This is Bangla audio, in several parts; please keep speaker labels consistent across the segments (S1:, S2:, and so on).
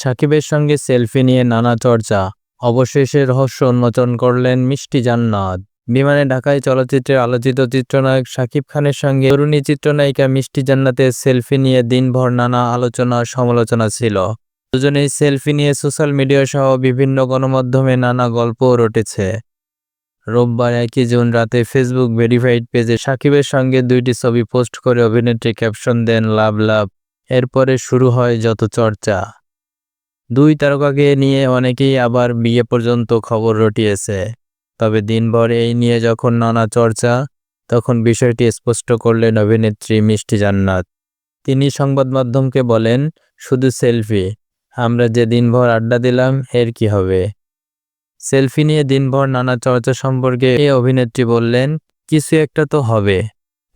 S1: সাকিবের সঙ্গে সেলফি নিয়ে নানা চর্চা। অবশেষে রহস্য উন্মোচন করলেন মিষ্টি জান্নাত। বিমানে ঢাকায় চলচ্চিত্রের আলোচিত চিত্রনায়ক শাকিব খানের সঙ্গে তরুণী চিত্রনায়িকা মিষ্টি জান্নাতের সেলফি নিয়ে দিনভর নানা আলোচনা সমালোচনা ছিল। দুজনেই সেলফি নিয়ে সোশ্যাল মিডিয়া সহ বিভিন্ন গণমাধ্যমে নানা গল্পও রটেছে। রোববার একই জুন রাতে ফেসবুক ভেরিফাইড পেজে সাকিবের সঙ্গে দুইটি ছবি পোস্ট করে অভিনেত্রী ক্যাপশন দেন লাভ লাভ। এরপরে শুরু হয় যত চর্চা। দুই তারকাকে নিয়ে অনেকেই আবার বিয়ে পর্যন্ত খবর রটিয়েছে। তবে দিনভর এই নিয়ে যখন নানা চর্চা, তখন বিষয়টি স্পষ্ট করলেন অভিনেত্রী মিষ্টি জান্নাত। তিনি সংবাদ মাধ্যমকে বলেন, শুধু সেলফি, আমরা যে দিনভর আড্ডা দিলাম, এর কি হবে? সেলফি নিয়ে দিনভর নানা চর্চা সম্পর্কে এই অভিনেত্রী বললেন, কিছু একটা তো হবে।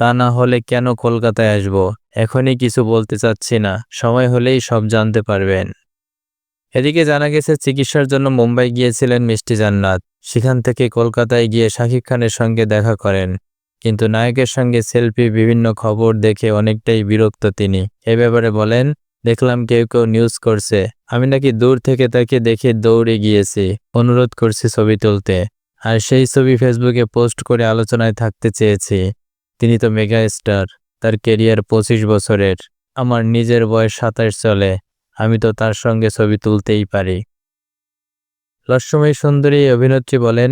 S1: তা না হলে কেন কলকাতায় আসব? এখনই কিছু বলতে চাচ্ছি না। সময় হলেই সব জানতে পারবেন। এদিকে জানা গেছে, চিকিৎসার জন্য মুম্বাই গিয়েছিলেন মিষ্টি জান্নাত। সেখান থেকে কলকাতায় গিয়ে শাকিব খানের সঙ্গে দেখা করেন। কিন্তু নায়কের সঙ্গে সেলফি, বিভিন্ন খবর দেখে অনেকটাই বিরক্ত তিনি। এ ব্যাপারে বলেন, দেখলাম কেউ কেউ নিউজ করছে। আমি নাকি দূর থেকে তাকে দেখে দৌড়ে গিয়েছি। অনুরোধ করছি ছবি তুলতে। আর সেই ছবি ফেসবুকে পোস্ট করে আলোচনায় থাকতে চেয়েছি। তিনি তো মেগা স্টার। তার কেরিয়ার পঁচিশ বছরের। আমার নিজের বয়স সাতাশ চলে। আমি তো তার সঙ্গে ছবি তুলতেই পারি। রহস্যময়ী সুন্দরী অভিনেত্রী বলেন,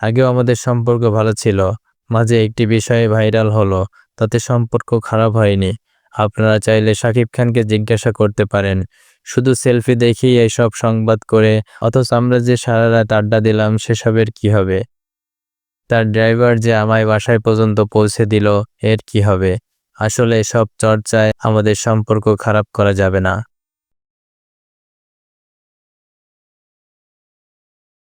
S1: আগেও আমাদের সম্পর্ক ভালো ছিল। মাঝে একটি বিষয়ে ভাইরাল হলো। তাতে সম্পর্ক খারাপ হয়নি। আপনারা চাইলে শাকিব খানকে জিজ্ঞাসা করতে পারেন। শুধু সেলফি দেখেই এইসব সংবাদ করে, অথচ আমরা যে সারা রাত আড্ডা দিলাম, সেসবের কি হবে? তার ড্রাইভার যে আমায় বাসায় পর্যন্ত পৌঁছে দিল, এর কি হবে? আসলে এসব চর্চায় আমাদের সম্পর্ক খারাপ করা যাবে না।